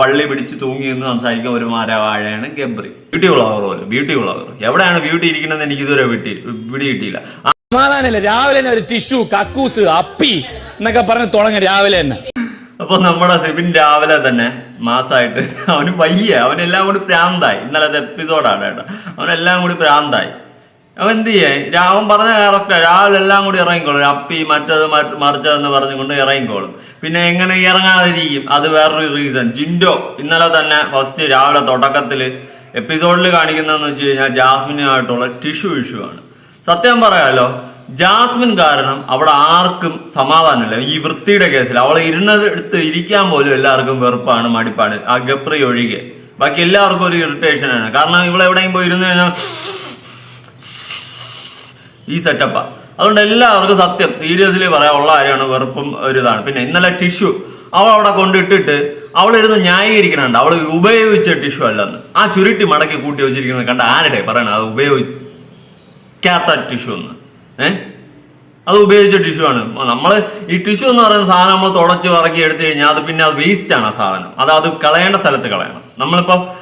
വള്ളി പിടിച്ച് തൂങ്ങി നിന്ന് സംസാരിക്കുന്ന ഒരു മരവാഴയാണ് ഗബ്രി. ബ്യൂട്ടി ഉള്ളവർ പോലെ ബ്യൂട്ടി ഉള്ളവർ എവിടെയാണ് ബ്യൂട്ടി ഇരിക്കുന്നത് എനിക്ക് ഇതുവരെ വിട്ടി പിടി കിട്ടിയില്ല. സമാധാനമില്ല. രാവിലെ തന്നെ ഒരു ടിഷ്യൂ കക്കൂസ് അപ്പി എന്നൊക്കെ പറഞ്ഞ് തുടങ്ങി രാവിലെ തന്നെ. അപ്പൊ നമ്മുടെ സിബിൻ രാവിലെ തന്നെ മാസമായിട്ട് അവന് വയ്യ. അവനെല്ലാം കൂടി പ്രാന്തായി. ഇന്നലത്തെ എപ്പിസോഡാണ് കേട്ടോ. അവനെല്ലാം കൂടി പ്രാന്തായി. അവൻ എന്ത് ചെയ്യേ അവൻ പറഞ്ഞ കറക്റ്റാ രാവിലെ എല്ലാം കൂടി ഇറങ്ങിക്കോളും. അപ്പി മറ്റത് മറ്റ് മറിച്ചതെന്ന് പറഞ്ഞുകൊണ്ട് ഇറങ്ങിക്കോളും. പിന്നെ എങ്ങനെ ഇറങ്ങാതിരിക്കും? അത് വേറൊരു റീസൺ ജിൻഡോ ഇന്നലെ തന്നെ ഫസ്റ്റ് രാവിലെ തുടക്കത്തിൽ എപ്പിസോഡിൽ കാണിക്കുന്നതെന്ന് വെച്ച് കഴിഞ്ഞാൽ ജാസ്മിനുമായിട്ടുള്ള ടിഷ്യൂ ഇഷ്യൂ ആണ്. സത്യം പറയാലോ ജാസ്മിൻ കാരണം അവിടെ ആർക്കും സമാധാനമില്ല. ഈ വൃത്തിയുടെ കേസിൽ അവൾ ഇരുന്നത് എടുത്ത് ഇരിക്കാൻ പോലും എല്ലാവർക്കും വെറുപ്പാണ് മടിപ്പാണ്. ആ ഗപ്രി ഒഴികെ. ബാക്കി എല്ലാവർക്കും ഒരു ഇറിറ്റേഷൻ ആണ്. കാരണം ഇവിടെ എവിടെയും പോയി ഇരുന്ന് കഴിഞ്ഞാൽ ഈ സെറ്റപ്പ് അതുകൊണ്ട് എല്ലാവർക്കും സത്യം സീരിയസ്ലി ഉള്ള കാര്യമാണ് വെറുപ്പും ഒരു ഇതാണ്. പിന്നെ ഇന്നലെ ടിഷ്യൂ അവൾ അവിടെ കൊണ്ടിട്ടിട്ട് അവളിരുന്ന് ന്യായീകരിക്കണുണ്ട് അവൾ ഉപയോഗിച്ച ടിഷ്യൂ അല്ലെന്ന്. ആ ചുരുട്ടി മടക്കി കൂട്ടി വെച്ചിരിക്കുന്നത് കണ്ട ആരുടെ പറയണത് അത് ഉപയോഗിക്കാത്ത ടിഷ്യൂ എന്ന്. ഏ? അത് ഉപയോഗിച്ച ടിഷ്യൂ ആണ്. നമ്മൾ ഈ ടിഷ്യൂ എന്ന് പറയുന്ന സാധനം നമ്മൾ തുടച്ച് വറക്കി എടുത്തു കഴിഞ്ഞാൽ അത് പിന്നെ അത് വേസ്റ്റ് ആണ് ആ സാധനം. അത് അത് കളയേണ്ട സ്ഥലത്ത് കളയണം. നമ്മളിപ്പോ ആ,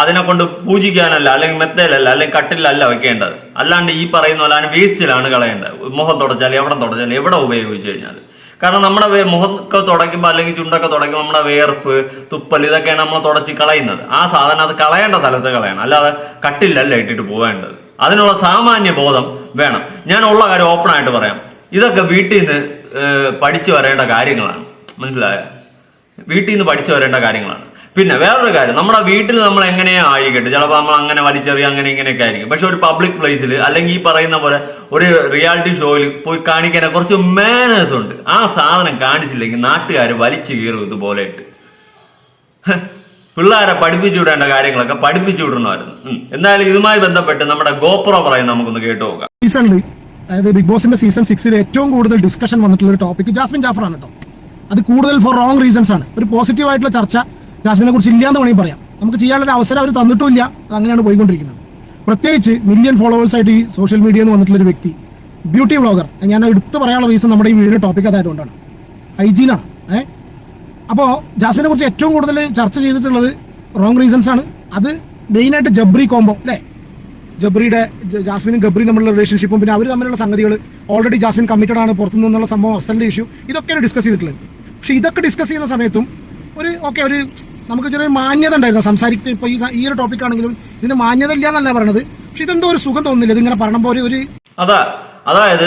അതിനെ കൊണ്ട് പൂജിക്കാനല്ല അല്ലെങ്കിൽ മെത്തയിലല്ല അല്ലെങ്കിൽ കട്ടിലല്ല വെക്കേണ്ടത്. അല്ലാണ്ട് ഈ പറയുന്ന പോലെ അതിന് വേസ്റ്റിലാണ് കളയേണ്ടത്. മുഖം തുടച്ചാൽ എവിടെ തുടച്ചാൽ എവിടെ ഉപയോഗിച്ച് കഴിഞ്ഞാൽ കാരണം നമ്മുടെ മുഖമൊക്കെ തുടയ്ക്കുമ്പോൾ അല്ലെങ്കിൽ ചുണ്ടൊക്കെ തുടയ്ക്കുമ്പോൾ നമ്മുടെ വേർപ്പ് തുപ്പൽ ഇതൊക്കെയാണ് നമ്മൾ തുടച്ച് കളയുന്നത്. ആ സാധനം അത് കളയേണ്ട സ്ഥലത്ത് കളയണം. അല്ലാതെ കട്ടിലല്ല ഇട്ടിട്ട് പോകേണ്ടത് അതിനുള്ള സാമാന്യ ബോധം വേണം. ഞാൻ ഉള്ള കാര്യം ഓപ്പൺ ആയിട്ട് പറയാം. ഇതൊക്കെ വീട്ടിൽ നിന്ന് പഠിച്ചു വരേണ്ട കാര്യങ്ങളാണ്. മനസ്സിലായോ? വീട്ടിൽ നിന്ന് പഠിച്ചു വരേണ്ട കാര്യങ്ങളാണ്. പിന്നെ വേറൊരു കാര്യം നമ്മുടെ വീട്ടിൽ നമ്മൾ എങ്ങനെയാ ആയിക്കട്ടെ ചിലപ്പോൾ നമ്മൾ അങ്ങനെ വലിച്ചെറിയ അങ്ങനെ ഇങ്ങനെയൊക്കെ ആയിരിക്കും. പക്ഷെ ഒരു പബ്ലിക് പ്ലേസിൽ അല്ലെങ്കിൽ ഈ പറയുന്ന പോലെ ഒരു റിയാലിറ്റി ഷോയിൽ പോയി കാണിക്കാൻ കുറച്ച് മാനേഴ്സ് ഉണ്ട്. ആ സാധനം കാണിച്ചില്ലെങ്കിൽ നാട്ടുകാർ വലിച്ചു കീറും ഇതുപോലെ ഇട്ട് പിള്ളേരെ പഠിപ്പിച്ചു വിടേണ്ട കാര്യങ്ങളൊക്കെ പഠിപ്പിച്ചു വിടണമായിരുന്നു. എന്തായാലും ഇതുമായി ബന്ധപ്പെട്ട് നമ്മുടെ ഗോപ്രോ പറയുന്ന നമുക്കൊന്ന് കേട്ടു നോക്കാം. അതായത് ബിഗ് ബോസിന്റെ സീസൺ സിക്സിൽ ഏറ്റവും കൂടുതൽ ഡിസ്കഷൻ വന്നിട്ടുള്ള ഒരു ടോപ്പിക് ജാസ്മിൻ ജാഫർ ആണ് കേട്ടോ. അത് കൂടുതൽ ഫോർ റോങ് റീസൺസ് ആണ്. ഒരു പോസിറ്റീവ് ആയിട്ടുള്ള ചർച്ച ജാസ്മിനെ കുറിച്ച് ഇല്ലാന്ന് വേണമെങ്കിൽ പറയാം. നമുക്ക് ചെയ്യാനുള്ള അവസരം അവർ തന്നിട്ടുമില്ല. അങ്ങനെയാണ് പോയിക്കൊണ്ടിരിക്കുന്നത്. പ്രത്യേകിച്ച് മില്യൺ ഫോളോവേഴ്സ് ആയിട്ട് ഈ സോഷ്യൽ മീഡിയ എന്ന് വന്നിട്ടുള്ള ഒരു വ്യക്തി ബ്യൂട്ടി വ്ളോഗർ ഞാൻ എടുത്തു പറയാനുള്ള റീസൺ നമ്മുടെ ഈ വീഡിയോ ടോപ്പിക് അതായതുകൊണ്ടാണ്. ഹൈജീനാണ് ഏഹ് അപ്പോൾ ജാസ്മിനെ കുറിച്ച് ഏറ്റവും കൂടുതൽ ചർച്ച ചെയ്തിട്ടുള്ളത് റോങ് റീസൺസ് ആണ്. അത് മെയിനായിട്ട് ജബ്രി കോംബോ അല്ലേ? ജബ്രിയുടെ ജാസ്മിനും ഗബ്രിയും തമ്മിലുള്ള റിലേഷൻഷിപ്പും പിന്നെ അവർ തമ്മിലുള്ള സംഗതികൾ ഓൾറെഡി ജാസ്മിൻ കമ്മിറ്റഡ് ആണ്. പുറത്തു നിന്നുള്ള സംഭവം അസലിന്റെ ഇഷ്യൂ ഇതൊക്കെയാണ് ഡിസ്കസ് ചെയ്തിട്ടുള്ളത്. പക്ഷെ ഇതൊക്കെ ഡിസ്കസ് ചെയ്യുന്ന സമയത്തും ഒരു ഓക്കെ ഒരു നമുക്ക് ചെറിയൊരു മാന്യത ഉണ്ടായിരുന്നു സംസാരിക്കുക ഇപ്പോൾ ഈ ഈ ഒരു ടോപ്പിക് ആണെങ്കിലും ഇതിന് മാന്യത ഇല്ല എന്നല്ല പറയണത്. പക്ഷെ ഇതെന്തോ ഒരു സുഖം തോന്നുന്നില്ല. ഇതിങ്ങനെ പറയുമ്പോൾ ഒരു അതാ അതായത്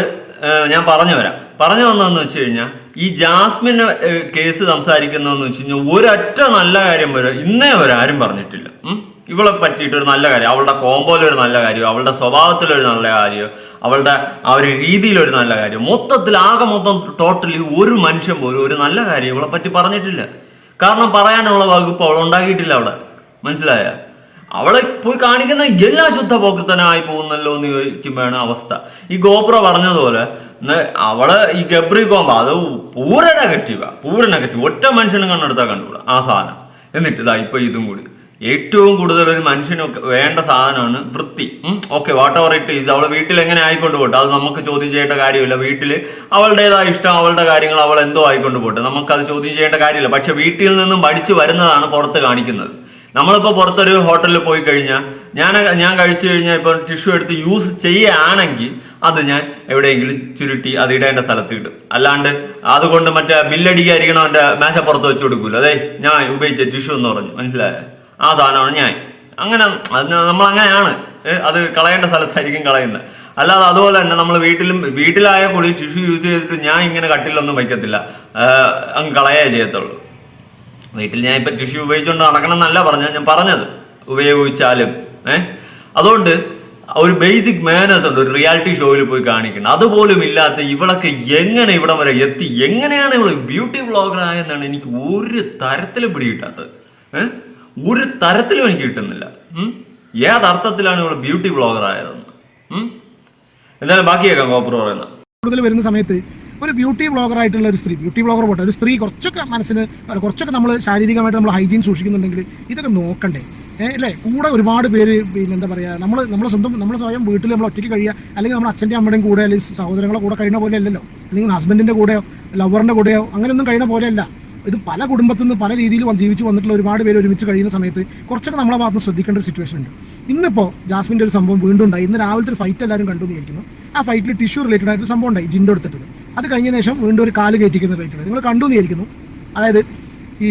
ഞാൻ പറഞ്ഞു വരാം. പറഞ്ഞു വന്നതെന്ന് വെച്ച് കഴിഞ്ഞാൽ ഈ ജാസ്മിൻ കേസ് സംസാരിക്കുന്നതെന്ന് വെച്ച് കഴിഞ്ഞാൽ ഒരൊറ്റ നല്ല കാര്യം വരെ ഇന്നേ വരെ ആരും പറഞ്ഞിട്ടില്ല. ഇവളെ പറ്റിയിട്ട് ഒരു നല്ല കാര്യം അവളുടെ കോമ്പോയിൽ ഒരു നല്ല കാര്യം അവളുടെ സ്വഭാവത്തിലൊരു നല്ല കാര്യം അവളുടെ ആ ഒരു രീതിയിലൊരു നല്ല കാര്യം. മൊത്തത്തിൽ ആകെ മൊത്തം ടോട്ടലി ഒരു മനുഷ്യൻ പോലും ഒരു നല്ല കാര്യം ഇവളെ പറ്റി പറഞ്ഞിട്ടില്ല. കാരണം പറയാനുള്ള വകുപ്പ് അവൾ ഉണ്ടാക്കിയിട്ടില്ല അവിടെ. മനസ്സിലായ? അവളെ പോയി കാണിക്കുന്ന എല്ലാ ശുദ്ധ പോക്കത്തനായി പോകുന്നല്ലോ എന്ന് ചോദിക്കുമ്പോഴാണ് അവസ്ഥ. ഈ ഗോപ്ര പറഞ്ഞതുപോലെ അവൾ ഈ ഗബ്രി കോമ്പ അത് പൂര നെഗറ്റീവാ പൂര നെഗറ്റീവ് ഒറ്റ മനുഷ്യനും കണ്ണെടുത്താൽ കണ്ടുകൂടാ ആ സാധനം. എന്നിട്ട് ഇതാ ഇപ്പൊ ഇതും കൂടി. ഏറ്റവും കൂടുതൽ ഒരു മനുഷ്യന് വേണ്ട സാധനമാണ് വൃത്തി. Okay whatever it is അവൾ വീട്ടിൽ എങ്ങനെ ആയിക്കൊണ്ട് പോട്ടെ? അത് നമുക്ക് ചോദ്യം ചെയ്യേണ്ട കാര്യമില്ല. വീട്ടിൽ അവളുടേതായ ഇഷ്ടം അവളുടെ കാര്യങ്ങൾ അവൾ എന്തോ ആയിക്കൊണ്ട് പോട്ടെ. നമുക്ക് അത് ചോദ്യം ചെയ്യേണ്ട കാര്യമില്ല. പക്ഷെ വീട്ടിൽ നിന്നും പഠിച്ചു വരുന്നതാണ് പുറത്ത് കാണിക്കുന്നത്. നമ്മളിപ്പോൾ പുറത്തൊരു ഹോട്ടലിൽ പോയി കഴിഞ്ഞാൽ ഞാൻ ഞാൻ കഴിച്ചു കഴിഞ്ഞാൽ ഇപ്പം ടിഷ്യൂ എടുത്ത് യൂസ് ചെയ്യുകയാണെങ്കിൽ അത് ഞാൻ എവിടെയെങ്കിലും ചുരുട്ടി അത് ഇടേണ്ട സ്ഥലത്ത് ഇടും. അല്ലാണ്ട് അതുകൊണ്ട് മറ്റേ ബില്ലടിക്കായിരിക്കണം എന്റെ മേശപ്പുറത്ത് വെച്ച് കൊടുക്കൂല. അതെ ഞാൻ ഉപയോഗിച്ച ടിഷ്യൂ എന്ന് പറഞ്ഞു. മനസ്സിലായ? ആ സാധനമാണ് ഞാൻ. അങ്ങനെ നമ്മൾ അങ്ങനെയാണ് അത് കളയേണ്ട സ്ഥലത്തായിരിക്കും കളയുന്നത്. അല്ലാതെ അതുപോലെ തന്നെ നമ്മൾ വീട്ടിലും വീട്ടിലായ കൂടി ടിഷ്യൂ യൂസ് ചെയ്തിട്ട് ഞാൻ ഇങ്ങനെ കട്ടിലൊന്നും വയ്ക്കത്തില്ല. അങ്ങ് കളയേ ചെയ്യത്തുള്ളൂ. വീട്ടിൽ ഞാൻ ഇപ്പം ടിഷ്യൂ ഉപയോഗിച്ചുകൊണ്ട് നടക്കണം എന്നല്ല പറഞ്ഞത് ഞാൻ പറഞ്ഞത്. ഉപയോഗിച്ചാലും. ഏഹ് അതുകൊണ്ട് ഒരു ബേസിക് മാനേഴ്സ് ഉണ്ട് ഒരു റിയാലിറ്റി ഷോയിൽ പോയി കാണിക്കണം. അതുപോലും ഇല്ലാത്ത ഇവളൊക്കെ എങ്ങനെ ഇവിടെ വരെ എത്തി? എങ്ങനെയാണ് ഇവൾ ബ്യൂട്ടി ബ്ലോഗർ ആയെന്നാണ് എനിക്ക് ഒരു തരത്തിലും പിടികിട്ടാത്തത്. ഏഹ് ഒരു തരത്തിലും എനിക്ക് കിട്ടുന്നില്ല. ഏത് ഏതർത്ഥത്തിലാണ് ഇവിടെ ബ്യൂട്ടി ബ്ലോഗർ ആയതെന്ന്? എന്തായാലും ബാക്കി കേൾക്കാം കോപ്പർ പറയുന്നത് കൂടുതൽ വരുന്ന സമയത്ത് ഒരു ബ്യൂട്ടി ബ്ലോഗർ ആയിട്ടുള്ള ഒരു സ്ത്രീ ബ്യൂട്ടി ബ്ലോഗർ പോട്ടെ ഒരു സ്ത്രീ കുറച്ചൊക്കെ മനസ്സിന് കുറച്ചൊക്കെ നമ്മൾ ശാരീരികമായിട്ട് നമ്മൾ ഹൈജീൻ സൂക്ഷിക്കുന്നുണ്ടെങ്കിൽ ഇതൊക്കെ നോക്കണ്ടേ? അല്ലേ? കൂടെ ഒരുപാട് പേര് പിന്നെ എന്താ പറയുക നമ്മൾ നമ്മൾ സ്വന്തം നമ്മൾ സ്വയം വീട്ടിൽ നമ്മൾ ഒറ്റയ്ക്ക് കഴിയുക അല്ലെങ്കിൽ നമ്മുടെ അച്ഛന്റെ അമ്മയുടെയും കൂടെ അല്ലെങ്കിൽ സഹോദരങ്ങളെ കൂടെ കഴിയുന്ന പോലെ അല്ലല്ലോ അല്ലെങ്കിൽ ഹസ്ബൻഡിന്റെ കൂടെയോ ലവറിന്റെ കൂടെയോ അങ്ങനെയൊന്നും കഴിയുന്ന പോലെയല്ല. ഇത് പല കുടുംബത്തിൽ നിന്ന് പല രീതിയിൽ ജീവിച്ച് വന്നിട്ടുള്ള ഒരുപാട് പേര് ഒരുമിച്ച് കഴിയുന്ന സമയത്ത് കുറച്ചൊക്കെ നമ്മളെ ഭാഗത്ത് ശ്രദ്ധിക്കേണ്ട ഒരു സിറ്റുവേഷൻ ഉണ്ട്. ഇന്നിപ്പോൾ ജാസ്മിന്റെ ഒരു സംഭവം വീണ്ടും ഉണ്ടായി. ഇന്ന് രാവിലത്തെ ഒരു ഫൈറ്റ് എല്ലാവരും കണ്ടു എന്നിരിക്കുന്നു ആ ഫൈറ്റിൽ ടിഷ്യൂ റിലേറ്റഡ് ആയിട്ട് ഒരു സംഭവം ഉണ്ടായി ജിൻഡോ എടുത്തിട്ട് അത് കഴിഞ്ഞ ശേഷം വീണ്ടും ഒരു കാൽ കയറ്റിക്കുന്ന റിലേറ്റഡ് നിങ്ങൾ കണ്ടു എന്നിരിക്കുന്നു അതായത് ഈ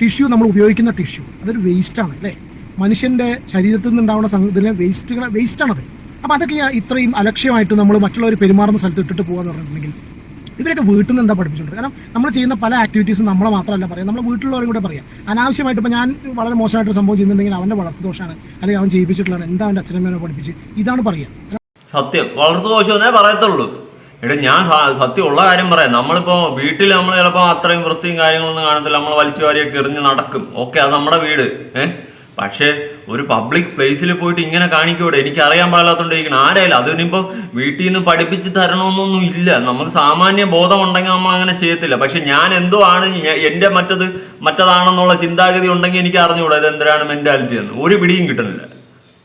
ടിഷ്യൂ നമ്മൾ ഉപയോഗിക്കുന്ന ടിഷ്യൂ അതൊരു വേസ്റ്റ് ആണ് അല്ലേ? മനുഷ്യന്റെ ശരീരത്തിൽ നിന്നുണ്ടാവുന്ന സംഗതിയിലെ വേസ്റ്റുകൾ വേസ്റ്റാണത് അപ്പോൾ അതൊക്കെ ഇത്രയും അലക്ഷ്യമായിട്ട് നമ്മൾ മറ്റുള്ളവർ പെരുമാറുന്ന സ്ഥലത്ത് ഇട്ടിട്ട് പോകാന്ന് പറഞ്ഞിട്ടുണ്ടെങ്കിൽ ഇവരൊക്കെ വീട്ടിൽ നിന്ന് എന്താ പഠിപ്പിച്ചിട്ടുണ്ട് കാരണം നമ്മൾ ചെയ്യുന്ന പല ആക്ടിവിറ്റീസും നമ്മളെ മാത്രമല്ല പറയാം നമ്മൾ വീട്ടിലുള്ളവരും കൂടെ പറയാം അനാവശ്യമായിട്ട് ഇപ്പോൾ ഞാൻ വളരെ മോശമായിട്ട് സംഭവം ചെയ്യുന്നുണ്ടെങ്കിൽ അവന്റെ വളർത്തു ദോഷമാണ് അല്ലെങ്കിൽ അവൻ ചെയ്യിപ്പിച്ചിട്ടുള്ളതാണ്. എന്താ അവന്റെ അച്ഛനമ്മേനെ പഠിപ്പിച്ച്? ഇതാണ് പറയുക. സത്യം. വളർത്തു ദോഷമെന്നേ പറയത്തുള്ളൂ. എടാ ഞാൻ സത്യമുള്ള കാര്യം പറയാം. നമ്മളിപ്പോ വീട്ടിൽ നമ്മൾ ചിലപ്പോൾ അത്രയും വൃത്തിയും കാര്യങ്ങളൊന്നും കാണത്തില്ല. നമ്മൾ വലിച്ചു വാരിയൊക്കെ എറിഞ്ഞ് നടക്കും. ഓക്കെ അത് നമ്മുടെ വീട്. ഏഹ് പക്ഷേ ഒരു പബ്ലിക് പ്ലേസിൽ പോയിട്ട് ഇങ്ങനെ കാണിക്കൂടെ? എനിക്ക് അറിയാൻ പാടില്ലാത്തോണ്ടിരിക്കണം. ആരായാലും അതിനിപ്പോ വീട്ടിൽ നിന്ന് പഠിപ്പിച്ച് തരണമെന്നൊന്നും ഇല്ല. നമുക്ക് സാമാന്യ ബോധം ഉണ്ടെങ്കിൽ നമ്മൾ അങ്ങനെ ചെയ്യത്തില്ല. പക്ഷെ ഞാൻ എന്തോ ആണ് എന്റെ എന്റെ മറ്റത് മറ്റതാണെന്നുള്ള ചിന്താഗതി ഉണ്ടെങ്കിൽ എനിക്ക് അറിഞ്ഞുകൂടാ ഇത് എന്തിനാണ് മെന്റാലിറ്റി എന്ന്. ഒരു പിടിയും കിട്ടുന്നില്ല.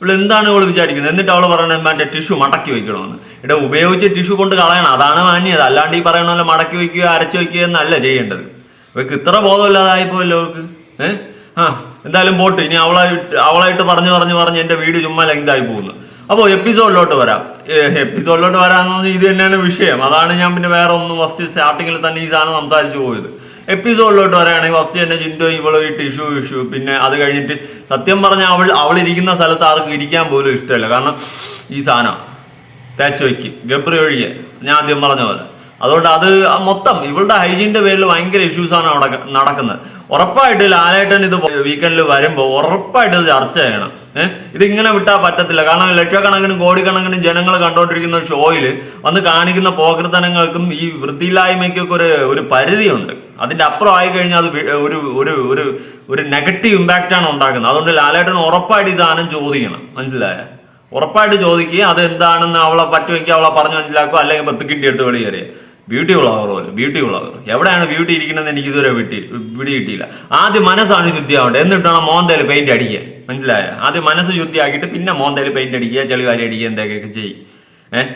ഇവിടെ എന്താണ് ഇവൾ വിചാരിക്കുന്നത്? എന്നിട്ട് അവൾ പറയണത് മറ്റേ ടിഷ്യൂ മടക്കി വെക്കണമെന്ന്. ഇവിടെ ഉപയോഗിച്ച് ടിഷ്യൂ കൊണ്ട് കളയണം. അതാണ് മാന്യത്. അല്ലാണ്ട് ഈ പറയണ പോലെ മടക്കി വെക്കുക അരച്ചു വെക്കുക എന്നല്ല ചെയ്യേണ്ടത്. ഇവക്ക് ഇത്ര ബോധമില്ലാതായിപ്പോയല്ലോ അവർക്ക് ഏഹ് ആ എന്തായാലും പോട്ട്. ഇനി അവളായിട്ട് അവളായിട്ട് പറഞ്ഞു പറഞ്ഞു പറഞ്ഞ് എന്റെ വീട് ചുമ്മാ ലെങ്തായി പോകുന്നു. അപ്പോൾ എപ്പിസോഡിലോട്ട് വരാം. എപ്പിസോഡിലോട്ട് വരാമെന്ന് പറഞ്ഞാൽ ഇത് തന്നെയാണ് വിഷയം. അതാണ് ഞാൻ പിന്നെ വേറെ ഒന്നും ഫസ്റ്റ് സ്റ്റാർട്ടിങ്ങിൽ തന്നെ ഈ സാധനം സംസാരിച്ചു പോയത്. എപ്പിസോഡിലോട്ട് വരാണെങ്കിൽ ഫസ്റ്റ് തന്നെ ജിൻഡോ ഇവൾ ടിഷ്യൂ ഇഷ്യൂ. പിന്നെ അത് കഴിഞ്ഞിട്ട് സത്യം പറഞ്ഞാൽ അവൾ അവൾ ഇരിക്കുന്ന സ്ഥലത്ത് ആർക്കും ഇരിക്കാൻ പോലും ഇഷ്ടമല്ല. കാരണം ഈ സാധനം തേച്ച് വയ്ക്ക് ഗബ്രി ഒഴികെ ഞാൻ ആദ്യം പറഞ്ഞ പോലെ. അതുകൊണ്ട് അത് മൊത്തം ഇവളുടെ ഹൈജീനിന്റെ പേരിൽ ഭയങ്കര ഇഷ്യൂസ് ആണ് അവിടെ നടക്കുന്നത്. ഉറപ്പായിട്ട് ലാലേട്ടൻ ഇത് വീക്കെൻഡിൽ വരുമ്പോൾ ഉറപ്പായിട്ട് ഇത് ചർച്ച ചെയ്യണം. ഏഹ് ഇതിങ്ങനെ വിട്ടാൽ പറ്റത്തില്ല. കാരണം ലക്ഷക്കണക്കിനും കോടിക്കണക്കിനും ജനങ്ങൾ കണ്ടോണ്ടിരിക്കുന്ന ഷോയിൽ വന്ന് കാണിക്കുന്ന പോകൃതനങ്ങൾക്കും ഈ വൃത്തിയില്ലായ്മയ്ക്കൊക്കെ ഒരു ഒരു പരിധിയുണ്ട്. അതിന്റെ അപ്പുറം ആയി കഴിഞ്ഞാൽ അത് ഒരു ഒരു ഒരു ഒരു നെഗറ്റീവ് ഇമ്പാക്റ്റ് ആണ് ഉണ്ടാക്കുന്നത്. അതുകൊണ്ട് ലാലേട്ടൻ ഉറപ്പായിട്ട് ഈ ചോദിക്കണം. മനസ്സിലായ? ഉറപ്പായിട്ട് ചോദിക്കുക അത് എന്താണെന്ന് അവളെ പറ്റുമെങ്കിൽ അവളെ പറഞ്ഞു മനസ്സിലാക്കുക. അല്ലെങ്കിൽ പത്തുക്കിണ്ടി എടുത്ത് വെളിയേറിയ. ബ്യൂട്ടി ഉള്ളവർ പോലെ ബ്യൂട്ടി ഉള്ളവർ എവിടെയാണ് ബ്യൂട്ടി ഇരിക്കുന്നത് എനിക്ക് ഇതുവരെ വിട്ടി പിടി കിട്ടിയില്ല. ആദ്യം മനസ്സാണ് ശുദ്ധിയാവേണ്ടത് എന്നിട്ടാണ് മോന്തയിൽ പെയിന്റ് അടിക്കുക. മനസ്സിലായ? ആദ്യം മനസ്സ് ശുദ്ധിയാക്കിയിട്ട് പിന്നെ മോന്തയിൽ പെയിന്റ് അടിക്കുക ചെളി വാരി അടിക്കുക എന്തൊക്കെയൊക്കെ ചെയ്യും. ഏഹ്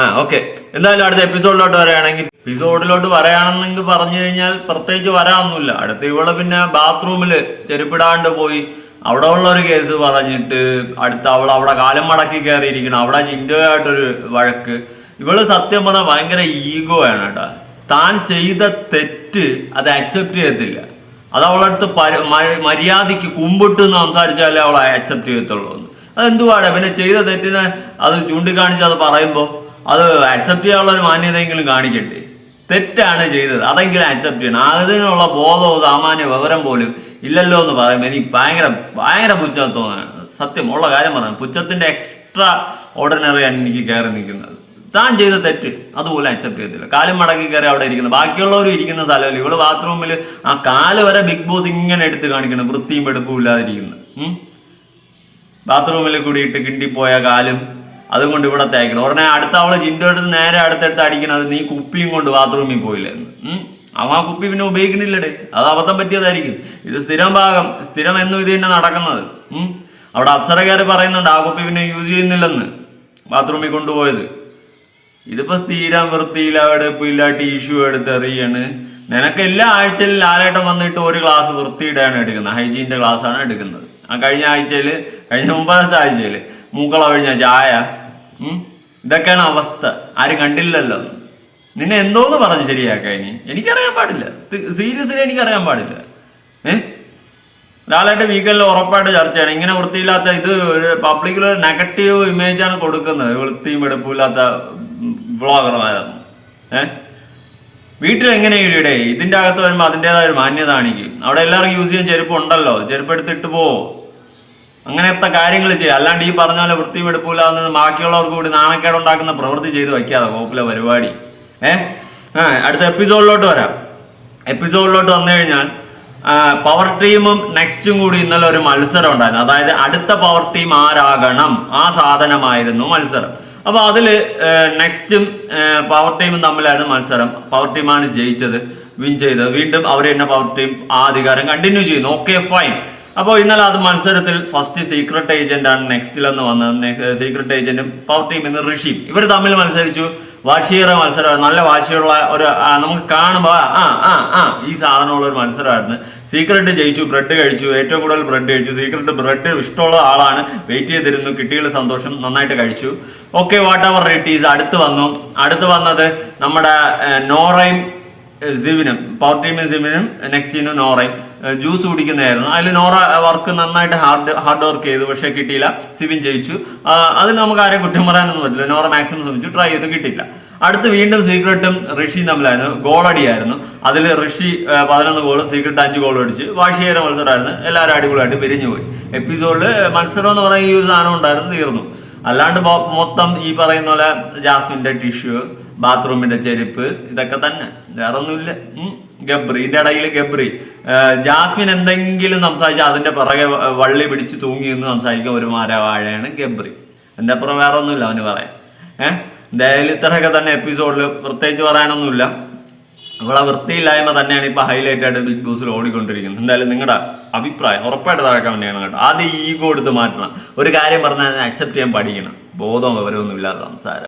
ആ ഓക്കെ എന്തായാലും അടുത്ത എപ്പിസോഡിലോട്ട് വരാണെങ്കിൽ എപ്പിസോഡിലോട്ട് വരാണെന്നെങ്കിൽ പറഞ്ഞു കഴിഞ്ഞാൽ പ്രത്യേകിച്ച് വരാനൊന്നുമില്ല. അടുത്ത ഇവൾ പിന്നെ ബാത്റൂമിൽ ചെരുപ്പിടാണ്ട് പോയി അവിടെ ഉള്ള ഒരു കേസ് പറഞ്ഞിട്ട് അടുത്ത അവൾ അവിടെ കാലം മടക്കി കയറിയിരിക്കണം അവിടെ ചിന്തയായിട്ടൊരു വഴക്ക്. ഇവൾ സത്യം പറഞ്ഞാൽ ഭയങ്കര ഈഗോ ആണ് കേട്ടോ. താൻ ചെയ്ത തെറ്റ് അത് അക്സെപ്റ്റ് ചെയ്യത്തില്ല. അത് അവളടുത്ത് മര്യാദയ്ക്ക് കുമ്പിട്ട് സംസാരിച്ചാലേ അവളെ അക്സെപ്റ്റ് ചെയ്യത്തുള്ളൂ. അതെന്തുവാടെ? പിന്നെ ചെയ്ത തെറ്റിനെ അത് ചൂണ്ടിക്കാണിച്ച് അത് പറയുമ്പോൾ അത് അക്സെപ്റ്റ് ചെയ്യാനുള്ള ഒരു മാന്യതയെങ്കിലും കാണിക്കട്ടെ തെറ്റാണ് ചെയ്തത്. അതെങ്കിലും അക്സെപ്റ്റ് ചെയ്യണം. അതിനുള്ള ബോധവും സാമാന്യ വിവരം പോലും ഇല്ലല്ലോ എന്ന് പറയുമ്പോൾ എനിക്ക് ഭയങ്കര ഭയങ്കര പുച്ഛം സത്യം ഉള്ള കാര്യം പറയാം പുച്ഛത്തിന്റെ എക്സ്ട്രാ ഓർഡിനറിയാണ് എനിക്ക് കയറി നിൽക്കുന്നത്. താൻ ചെയ്ത തെറ്റ് അതുപോലെ അക്സെപ്റ്റ് ചെയ്തില്ല കാലും മടക്കി കയറി അവിടെ ഇരിക്കുന്നത് ബാക്കിയുള്ളവരും ഇരിക്കുന്ന സ്ഥലമല്ല? ഇവൾ ബാത്റൂമിൽ ആ കാൽ വരെ ബിഗ് ബോസ് ഇങ്ങനെ എടുത്ത് കാണിക്കണം. വൃത്തിയും വെടുപ്പും ഇല്ലാതിരിക്കുന്നത് ബാത്റൂമിൽ കൂടിയിട്ട് കിണ്ടിപ്പോയ കാലും അതുകൊണ്ട് ഇവിടെ തേക്കണം. ഉടനെ അടുത്ത അവൾ ജിന്റെ അടുത്ത് നേരെ അടുത്തടുത്ത് അടിക്കണത് നീ കുപ്പിയും കൊണ്ട് ബാത്റൂമിൽ പോയില്ലെന്ന് അവൻ ആ കുപ്പി പിന്നെ ഉപയോഗിക്കണില്ലടേ അത് അബദ്ധം പറ്റിയതായിരിക്കും. ഇത് സ്ഥിരം ഭാഗം സ്ഥിരം എന്നും ഇത് തന്നെ നടക്കുന്നത്. അവിടെ അപ്സരക്കാര് പറയുന്നുണ്ട് ആ കുപ്പി പിന്നെ യൂസ് ചെയ്യുന്നില്ലെന്ന്. ബാത്റൂമിൽ കൊണ്ടുപോയത്. ഇതിപ്പോ സ്ഥിരം വൃത്തിയില്ല വെടുപ്പില്ല ടിഷ്യൂ എടുത്ത് എറിയാണ്. നിനക്ക് എല്ലാ ആഴ്ചയിലും ലാലേട്ടം വന്നിട്ട് ഒരു ക്ലാസ് വൃത്തിയുടെയാണ് എടുക്കുന്നത്. ഹൈജീന്റെ ക്ലാസ്സാണ് എടുക്കുന്നത്. ആ കഴിഞ്ഞ ആഴ്ചയിൽ കഴിഞ്ഞ മുമ്പത്തെ ആഴ്ചയിൽ മൂക്കള കഴിഞ്ഞ ചായ ഇതൊക്കെയാണ് അവസ്ഥ. ആരും കണ്ടില്ലല്ലോ. നിന്നെ എന്തോന്ന് പറഞ്ഞു ശരിയാക്കാ ഇനി? എനിക്കറിയാൻ പാടില്ല. സീരിയസ്ലി എനിക്കറിയാൻ പാടില്ല. ഏഹ് ലാലായിട്ട് വീക്കെൻഡിൽ ഉറപ്പായിട്ട് ചർച്ചയാണ്. ഇങ്ങനെ വൃത്തിയില്ലാത്ത ഇത് പബ്ലിക്കിൽ ഒരു നെഗറ്റീവ് ഇമേജാണ് കൊടുക്കുന്നത്. വൃത്തിയും വെടുപ്പില്ലാത്ത വ്ളോഗർമാരെന്ന് ഏഹ് വീട്ടിൽ എങ്ങനെയാണ് ഇതിന്റെ അകത്ത് വരുമ്പോൾ അതിന്റെതായ ഒരു മാന്യത കാണിക്കും അവിടെ എല്ലാവർക്കും യൂസ് ചെയ്യാൻ ചെരുപ്പ് ഉണ്ടല്ലോ. ചെരുപ്പ് എടുത്തിട്ട് പോ. അങ്ങനത്തെ കാര്യങ്ങൾ ചെയ്യുക അല്ലാണ്ട് ഈ പറഞ്ഞ പോലെ വൃത്തിയും എടുപ്പില്ലാന്ന് ബാക്കിയുള്ളവർക്ക് കൂടി നാണക്കേട് ഉണ്ടാക്കുന്ന പ്രവൃത്തി ചെയ്ത് വയ്ക്കാതെ കോപ്പിലെ പരിപാടി. ഏഹ് ആ അടുത്ത എപ്പിസോഡിലോട്ട് വരാം. എപ്പിസോഡിലോട്ട് വന്നു കഴിഞ്ഞാൽ പവർ ടീമും നെക്സ്റ്റും കൂടി ഇന്നലെ ഒരു മത്സരം ഉണ്ടായിരുന്നു. അതായത് അടുത്ത പവർ ടീം ആരാകണം? ആ സാധനമായിരുന്നു മത്സരം. അപ്പൊ അതിൽ നെക്സ്റ്റും പവർ ടീമും തമ്മിലായിരുന്നു മത്സരം. പവർ ടീമാണ് ജയിച്ചത് വിൻ ചെയ്തത്. വീണ്ടും അവർ തന്നെ പവർ ടീം ആ അധികാരം കണ്ടിന്യൂ ചെയ്യുന്നു. ഓക്കെ ഫൈൻ അപ്പോൾ ഇന്നലെ അത് മത്സരത്തിൽ ഫസ്റ്റ് സീക്രട്ട് ഏജന്റ് ആണ് നെക്സ്റ്റിലെന്ന് വന്നത്. സീക്രട്ട് ഏജന്റും പവർ ടീമിൽ നിന്ന് ഋഷിയും ഇവർ തമ്മിൽ മത്സരിച്ചു. വാശിയേറെ മത്സരമാണ് നല്ല വാശിയുള്ള ഒരു നമുക്ക് കാണുമ്പോൾ ആ ആ ആ ഈ സാധനമുള്ള ഒരു മത്സരമായിരുന്നു. സീക്രട്ട് ജയിച്ചു ബ്രെഡ് കഴിച്ചു ഏറ്റവും കൂടുതൽ ബ്രെഡ് കഴിച്ചു. സീക്രട്ട് ബ്രെഡ് ഇഷ്ടമുള്ള ആളാണ്. വെയിറ്റ് ചെയ്തിരുന്നു കിട്ടിയുള്ള സന്തോഷം നന്നായിട്ട് കഴിച്ചു. Okay whatever it is അടുത്ത് വന്നു. അടുത്ത് വന്നത് നമ്മുടെ നോറൈം സിവിനും പവർ ടീമിനും സിവിനും നെക്സ്റ്റ് നോറയും. ഏഹ്, ജ്യൂസ് കുടിക്കുന്നതായിരുന്നു. അതിൽ നോറ വർക്ക് നന്നായിട്ട് ഹാർഡ് ഹാർഡ് വർക്ക് ചെയ്തു പക്ഷേ കിട്ടിയില്ല. സിവിൻ ജയിച്ചു. അതിൽ നമുക്ക് ആരെയും കുറ്റം പറയാനൊന്നും പറ്റില്ല. നോറ മാക്സിമം ശ്രമിച്ചു. ട്രൈ ചെയ്ത് കിട്ടിയില്ല. അടുത്ത് വീണ്ടും സീക്രട്ടും ഋഷി തമ്മിലായിരുന്നു. ഗോളടിയായിരുന്നു അതിൽ ഋഷി പതിനൊന്ന് ഗോളും സീക്രട്ട് അഞ്ച് ഗോളും അടിച്ച് വാശിയേറെ മത്സരമായിരുന്നു. എല്ലാവരും അടിപൊളിയായിട്ട് പിരിഞ്ഞു പോയി. എപ്പിസോഡിൽ മത്സരം എന്ന് പറയുന്ന ഈ ഒരു സാധനം ഉണ്ടായിരുന്നു തീർന്നു. അല്ലാണ്ട് മൊത്തം ഈ പറയുന്ന പോലെ ജാസ്മിന്റെ ടിഷ്യൂ ബാത്റൂമിന്റെ ചെരുപ്പ് ഇതൊക്കെ തന്നെ. വേറെ ഒന്നുമില്ല ഉം. ഗബ്രി ഇതിന്റെ ഇടയിൽ ഗബ്രി. ജാസ്മിൻ എന്തെങ്കിലും സംസാരിച്ചാൽ അതിന്റെ പിറകെ വള്ളി പിടിച്ച് തൂങ്ങി നിന്ന് സംസാരിക്കുന്ന ഒരു മരവാഴയാണ് ഗബ്രി. എന്റെ അപ്പുറം വേറെ ഒന്നുമില്ല അവന് പറയാൻ. ഏഹ് എന്തായാലും ഇത്രയൊക്കെ തന്നെ എപ്പിസോഡിൽ പ്രത്യേകിച്ച് പറയാനൊന്നുമില്ല. അവളെ വൃത്തിയില്ലായ്മ തന്നെയാണ് ഇപ്പൊ ഹൈലൈറ്റ് ആയിട്ട് ബിഗ് ബോസിൽ ഓടിക്കൊണ്ടിരിക്കുന്നത്. എന്തായാലും നിങ്ങളുടെ അഭിപ്രായം ഉറപ്പായിട്ട് താഴെ വേണ്ടിയാണ് കേട്ടോ. ആദ്യം ഈഗോ എടുത്ത് മാറ്റണം. ഒരു കാര്യം പറഞ്ഞാൽ അക്സെപ്റ്റ് ചെയ്യാൻ പഠിക്കണം. ബോധം വിവരമൊന്നും ഇല്ലാത്ത സംസാരം.